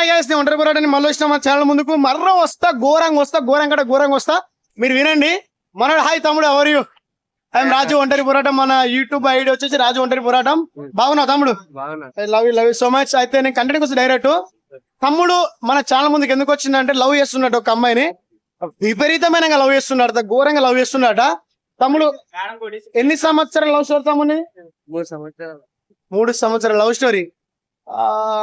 Hi guys నేను ఒంటరి పోరాటని మళ్ళీ వచ్చిన మా ఛానల్ ముందుకు మర్ర వస్తా ఘోరంగా వస్తా ఘోరం కంటే ఘోరంగా వస్తా మీరు వినండి మనోడు హాయ్ తమ్ముడు ఎవరు యూ ఐఎమ్ రాజు ఒంటరి పోరాటం మన యూట్యూబ్ ఐడి వచ్చేసి రాజు ఒంటరి పోరాటం బాగున్నావు తమ్ముడు బాగున్నా I love you love you so much అయితే నేను కంటెంట్ కోసం డైరెక్ట్ తమ్ముడు మన ఛానల్ ముందుకు ఎందుకు వచ్చిందంటే లవ్ చేస్తున్నట్టు ఒక అమ్మాయిని విపరీతమైన లవ్ చేస్తున్నాడు ఘోరంగా లవ్ చేస్తున్నాడట తమ్ముడు ఎన్ని సంవత్సరాలు లవ్ స్టోరీ తమ్ముని మూడు సంవత్సరాలు మూడు సంవత్సరాల లవ్ స్టోరీ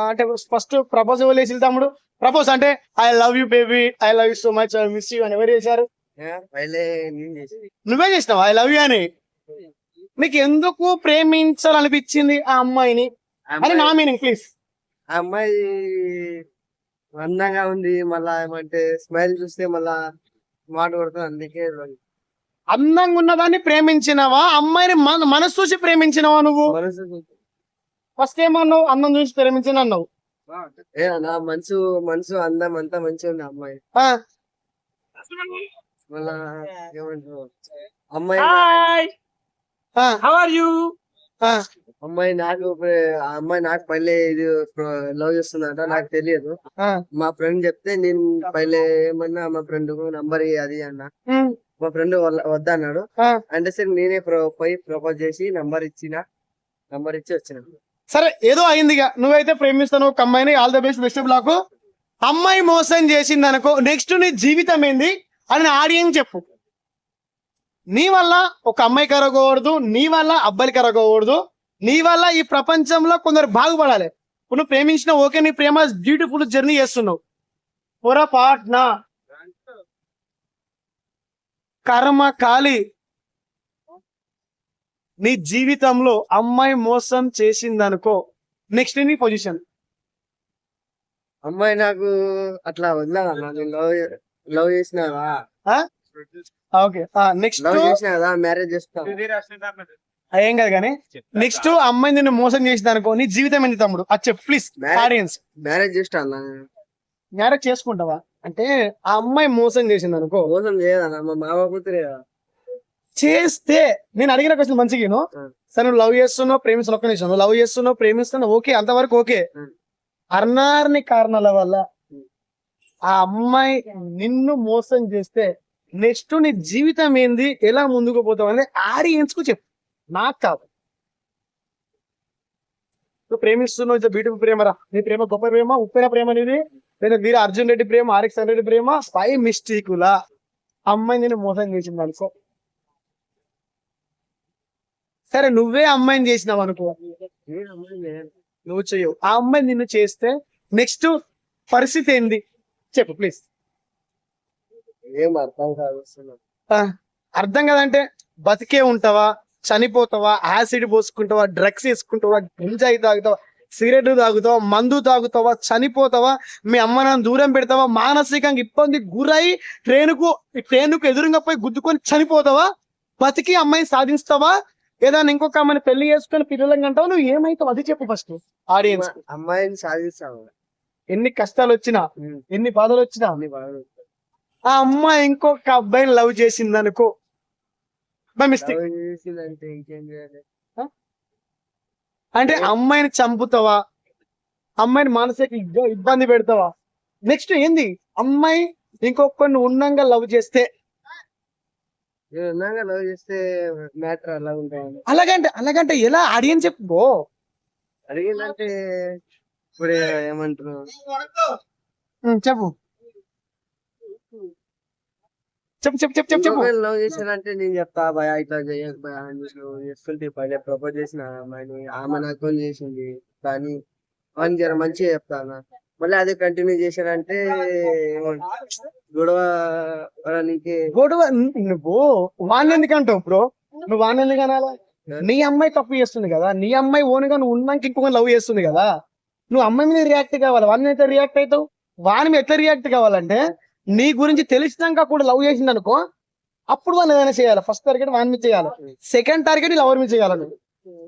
అంటే ఫస్ట్ ప్రపోజ్ ఎవరు చేసి తమ్ముడు? ప్రపోజ్ అంటే I love you baby I love you so much I miss you అని ఎవరు చేశారు? చేసి. నువ్వే చేసినావు? ఐ లవ్ యూ అని. నీకు ఎందుకు ప్రేమించాలనిపించింది ఆ అమ్మాయిని? అని నా మీనింగ్ ప్లీజ్ ఆ అమ్మాయి అందంగా ఉంది మళ్ళా ఏమంటే స్మైల్ చూస్తే మళ్ళా మాట కొడుతుంది అందుకే అందంగా ఉన్నదాన్ని ప్రేమించినవా? అమ్మాయిని మన మనసు చూసి ప్రేమించినవా నువ్వు? మనసు ఫస్ట్ ఏమన్నావు అందం చూసి ప్రేమించిన అన్నావు. నా మనసు మనసు అందం అంతా మంచిగా ఉంది ఆ అమ్మాయి. అమ్మాయి ఆ, హౌ ఆర్ యూ ఆ, అమ్మాయి నాకు అమ్మాయి నాకు పల్లె ఇది లవ్ చేస్తుందంట నాకు తెలియదు. ఆ. మా ఫ్రెండ్ చెప్తే నేను పల్లె ఏమన్నా మా ఫ్రెండ్ నంబర్ అది అన్న. మా ఫ్రెండ్ వద్దన్నాడు. అంటే సరే నేనే ప్రో- పోయి ప్రపోజ్ చేసి నంబర్ ఇచ్చిన నంబర్ ఇచ్చి వచ్చిన. సరే ఏదో అయింది ఇక నువ్వైతే ప్రేమిస్తాను ఒక అమ్మాయిని all the best best black అమ్మాయి మోసం చేసింది అనుకో నెక్స్ట్ నీ జీవితం ఏంది అని ఆడియన్ చెప్పు. నీ వల్ల ఒక అమ్మాయి కరగకూడదు నీ వల్ల అబ్బాయిలు కరగకూడదు నీ వల్ల ఈ ప్రపంచంలో కొందరు బాగుపడాలి. ఇప్పుడు నువ్వు ప్రేమించిన ఓకే నీ ప్రేమ బ్యూటిఫుల్ జర్నీ చేస్తున్నావు. పొరపాట్న. కర్మ కాలి నీ జీవితంలో అమ్మాయి మోసం చేసిందనుకో నెక్స్ట్ నీ పొజిషన్ అమ్మాయి నాకు అట్లా వదిలేదన్న నేను లవ్ లవ్ చేసినారా ఓకే. నెక్స్ట్ లవ్ చేసినా మ్యారేజ్ చేస్తా ఏం కాదు కానీ నెక్స్ట్ అమ్మాయి నిన్ను మోసం చేసింది అనుకో నీ జీవితం ఏంది తమ్ముడు? అది చెప్పు ప్లీజ్ ఆడియన్స్ మ్యారేజ్ చేస్తా అన్న నేను. మ్యారేజ్ చేసుకుంటావా? అంటే ఆ అమ్మాయి మోసం చేసింది అనుకో మోసం చేయదన్న మా మామ కూతురే. చేస్తే నేను అడిగిన క్వశ్చన్ మంచిగా విను. Hmm. సరే నువ్వు లవ్ చేస్తున్నావు ప్రేమిస్తున్నావు ఒక్క నిమిషం లవ్ చేస్తున్నావు ప్రేమిస్తున్నావు ఓకే అంతవరకు ఓకే. అర్నార్ని కారణాల వల్ల. ఆ అమ్మాయి నిన్ను మోసం చేస్తే నెక్స్ట్ నీ జీవితం ఏంది ఎలా ముందుకు పోతావు అనేది ఆడియన్స్కు చెప్పు నాకు కాదు నువ్వు ప్రేమిస్తున్నావు ఇది బ్యూటిఫుల్ ప్రేమరా నీ ప్రేమ గొప్ప ప్రేమ ఉప్పిన ప్రేమ అనేది లేదా వీర అర్జున్ రెడ్డి ప్రేమ ఆర్ఎక్స్ రెడ్డి ప్రేమ స్పై మిస్టేకులా అమ్మాయి నేను మోసం చేసింది అనుకో సరే నువ్వే అమ్మాయిని చేసినావు అనుకో. నువ్వు చెయ్యవు ఆ అమ్మాయి నిన్ను చేస్తే నెక్స్ట్ పరిస్థితి ఏంది చెప్పు ప్లీజ్ ఏం అర్థం కాదు. అర్థం కదంటే బతికే ఉంటావా చనిపోతావా యాసిడ్ పోసుకుంటావా డ్రగ్స్ వేసుకుంటావా గంజాయి తాగుతావా సిగరెట్ తాగుతావా మందు తాగుతావా చనిపోతావా మీ అమ్మ నాన్న దూరం పెడతావా మానసికంగా ఇబ్బంది గురై ట్రైన్కు ట్రైన్కు ఎదురుగా పోయి గుద్దుకొని చనిపోతావా బతికి అమ్మాయిని సాధిస్తావా ఏదైనా ఇంకొక అమ్మాయిని పెళ్ళి చేసుకొని పిల్లలకి అంటావా నువ్వు ఏమైతావు? అది చెప్పు ఫస్ట్ ఆడియన్స్ అమ్మాయిని సాధిస్తావు. ఎన్ని కష్టాలు వచ్చినా. ఎన్ని బాధలు వచ్చినా ఆ అమ్మాయి ఇంకొక అబ్బాయిని లవ్ చేసింది అనుకో అంటే అమ్మాయిని చంపుతావా? అమ్మాయిని మానసిక ఇబ్బ- ఇబ్బంది పెడతావా? నెక్స్ట్ ఏంది? అమ్మాయి ఇంకొకరిని ఉన్నంగా లవ్ చేస్తే లవ్ చేస్తే మ్యాటర్ అలా అలాగంటే అలాగంటే ఎలా? ఆడియన్స్ చెప్పు అడిగిందంటే ఇప్పుడు ఏమంటారు? చెప్పు. చెప్పు చెప్పు చెప్పు చెప్పు చెప్పు. లవ్ చేశానంటే నేను చెప్తా భయ ఇట్లా చేయకు భయ అని నువ్వు చేసుకుంటే పైన ప్రపోజ్ చేసిన అమ్మాయిని ఆమె నాకు చేసింది కానీ అని జర మంచిగా చెప్తాను? మళ్ళీ అదే కంటిన్యూ చేశానంటే ఏమంటారు? గొడవ గొడవ నువ్వు వాడిని ఎందుకు అంటావు బ్రో? నువ్వు వాడిని ఎందుకు అనాలా నీ అమ్మాయి తప్పు చేస్తుంది కదా నీ అమ్మాయి ఓన్గా నువ్వు ఉన్నాక ఇంకొక లవ్ చేస్తుంది కదా నువ్వు అమ్మాయి మీద రియాక్ట్ కావాలి? వాడిని అయితే రియాక్ట్ అవుతావు? వాని మీద ఎట్లా రియాక్ట్ కావాలంటే నీ గురించి తెలిసినాక కూడా లవ్ చేసింది అనుకో అప్పుడు వాడిని ఏదైనా చేయాలి. ఫస్ట్ టార్గెట్ వాని మీద చేయాలి. సెకండ్ టార్గెట్ లవర్ మీద చేయాలి నువ్వు.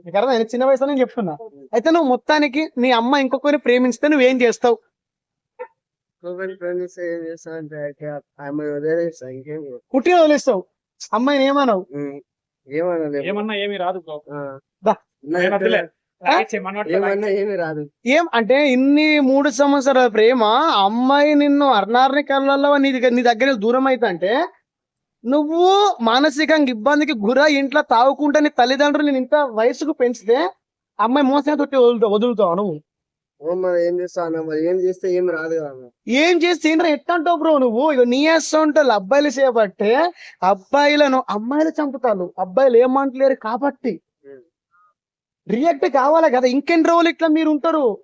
నీకు అర్థం వయసులో నేను చెప్తున్నా. అయితే నువ్వు మొత్తానికి నీ అమ్మ ఇంకొకరిని ప్రేమిస్తే నువ్వేం చేస్తావు? పుట్టిన వదిలేస్తావు. అమ్మాయిని ఏమన్నావు ఏమన్నా ఏమి రాదు ఏం అంటే ఇన్ని మూడు సంవత్సరాల ప్రేమ అమ్మాయి నిన్ను అర్నార్ని కళ్ళల్లో నీ దగ్గర నీ దగ్గర దూరం అయితే నువ్వు మానసికంగా ఇబ్బందికి గుర ఇంట్లో తాగుకుంటే నీ తల్లిదండ్రులు నేను ఇంత వయసుకు పెంచితే అమ్మాయి మోసం తొట్టి వదులుతావు వదులుతావు నువ్వు. ఏం చేస్తా అన్న? మరి ఏం చేస్తే ఏం రాదు. ఏం చేసి తినరా ఎట్లా అంటావు బ్రో నువ్వు? ఇక నీ ఉంటావు అబ్బాయిలు చేయబట్టే అబ్బాయిలను అమ్మాయిలు చంపుతారు. అబ్బాయిలు ఏమంటలేరు కాబట్టి. రియాక్ట్ కావాలి కదా. ఇంకెన్ని రోజులు ఇట్లా మీరు ఉంటారు?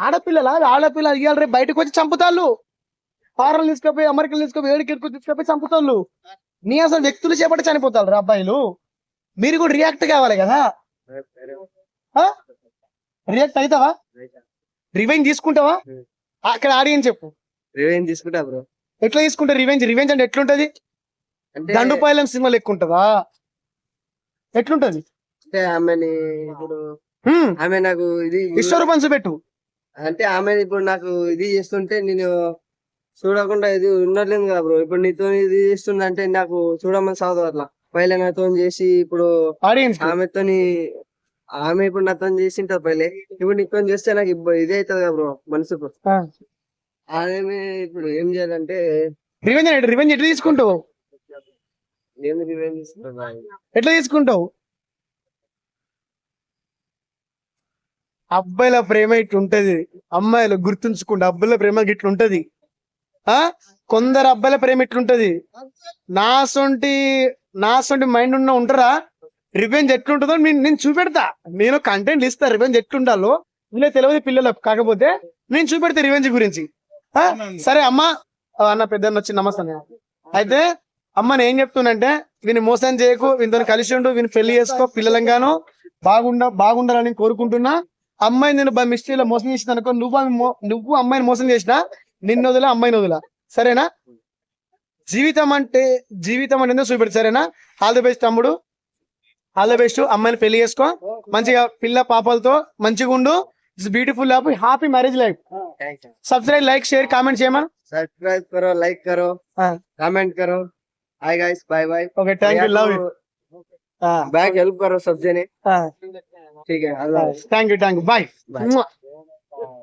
ఆడపిల్లల? ఆడపిల్ల ఇవాళ రేపు బయటకు వచ్చి చంపుతాళ్ళు. ఫారెన్ తీసుకుపోయి అమెరికన్ తీసుకుపోయి ఏడు కిరకు తీసుకుపోయి చంపుతాళ్ళు. నీ అసలు వ్యక్తులు చేపట్టి చనిపోతారు రా అబ్బాయిలు. మీరు కూడా రియాక్ట్ కావాలి కదా. రియాక్ట్ అవుతావా రివెంజ్ తీసుకుంటావా. అక్కడ ఆడియన్స్ చెప్పు. రివెంజ్ తీసుకుంటా బ్రో. ఎట్లా తీసుకుంటారు రివెంజ్ రివెంజ్ అంటే ఎట్లుంటది? దండుపాయలం సినిమా లెక్క ఉంటదా ఎట్లుంటది? అంటే ఆమెని ఇప్పుడు. ఆమె నాకు ఇది విశ్వరూపం చూపెట్టు అంటే ఆమె ఇప్పుడు నాకు ఇది చేస్తుంటే నేను చూడకుండా ఇది ఉండట్లేదు కదా బ్రో. ఇప్పుడు నీతో ఇది చేస్తుంది అంటే నాకు చూడమని సాగుతుంది అట్లా. పైలే నాతో చేసి ఇప్పుడు ఆడియన్స్ ఆమెతోని ఆమె ఇప్పుడు నాతో చేసింటారు పైలే. ఇప్పుడు నీతో చేస్తే నాకు ఇది అవుతుంది కదా బ్రో మనసుకు. ఆమె ఇప్పుడు ఏం చేయాలంటే రివెంజ్ అంటే రివెంజ్ ఎట్లా తీసుకుంటావు? ఏం రివెంజ్. ఎట్లా తీసుకుంటావు? అబ్బాయిల ప్రేమ ఇట్లుంటది. అమ్మాయిలు గుర్తుంచుకుంటే అబ్బాయిల ప్రేమ ఇట్లుంటది. ఆ? కొందరు అబ్బాయిల ప్రేమ ఇట్లుంటది. నా సొంటి నా సొంటి మైండ్ ఉన్న ఉంటారా? రివెంజ్ ఎట్లుంటుందో నేను నేను చూపెడతా. నేను కంటెంట్ ఇస్తా రివెంజ్ ఎట్లుండాలో. ఇలా తెలియదు పిల్లలకు. కాకపోతే నేను చూపెడతా రివెంజ్ గురించి? సరే అమ్మ. అన్న పెద్ద వచ్చి నమస్తే. అయితే అమ్మ నేను ఏం చెప్తున్నంటే వీని మోసం చేయకు వీనితో కలిసి ఉండు వీని పెళ్ళి చేసుకో పిల్లలంగాను. బాగుండ బాగుండాలని కోరుకుంటున్నా. అమ్మాయి నేను బై మిస్టేక్లో మోసం చేసిన అనుకో నువ్వు నువ్వు అమ్మాయిని మోసం చేసినా నిన్ను వదిలా అమ్మాయిని వదిలా. సరేనా? జీవితం అంటే జీవితం అనేది చూపెడు సరేనా? ఆల్ ది బెస్ట్ తమ్ముడు. ఆల్ ది బెస్ట్ అమ్మాయిని పెళ్లి చేసుకో మంచిగా పిల్ల పాపలతో మంచిగా ఉండు it's beautiful happy marriage life Thanks. Subscribe like share comment చేయమని सब्सक्राइब करो लाइक करो हाँ. कमेंट करो hi guys bye bye okay thank you love you back help करो सब जने ठीक है Allah thank you thank you bye Bye.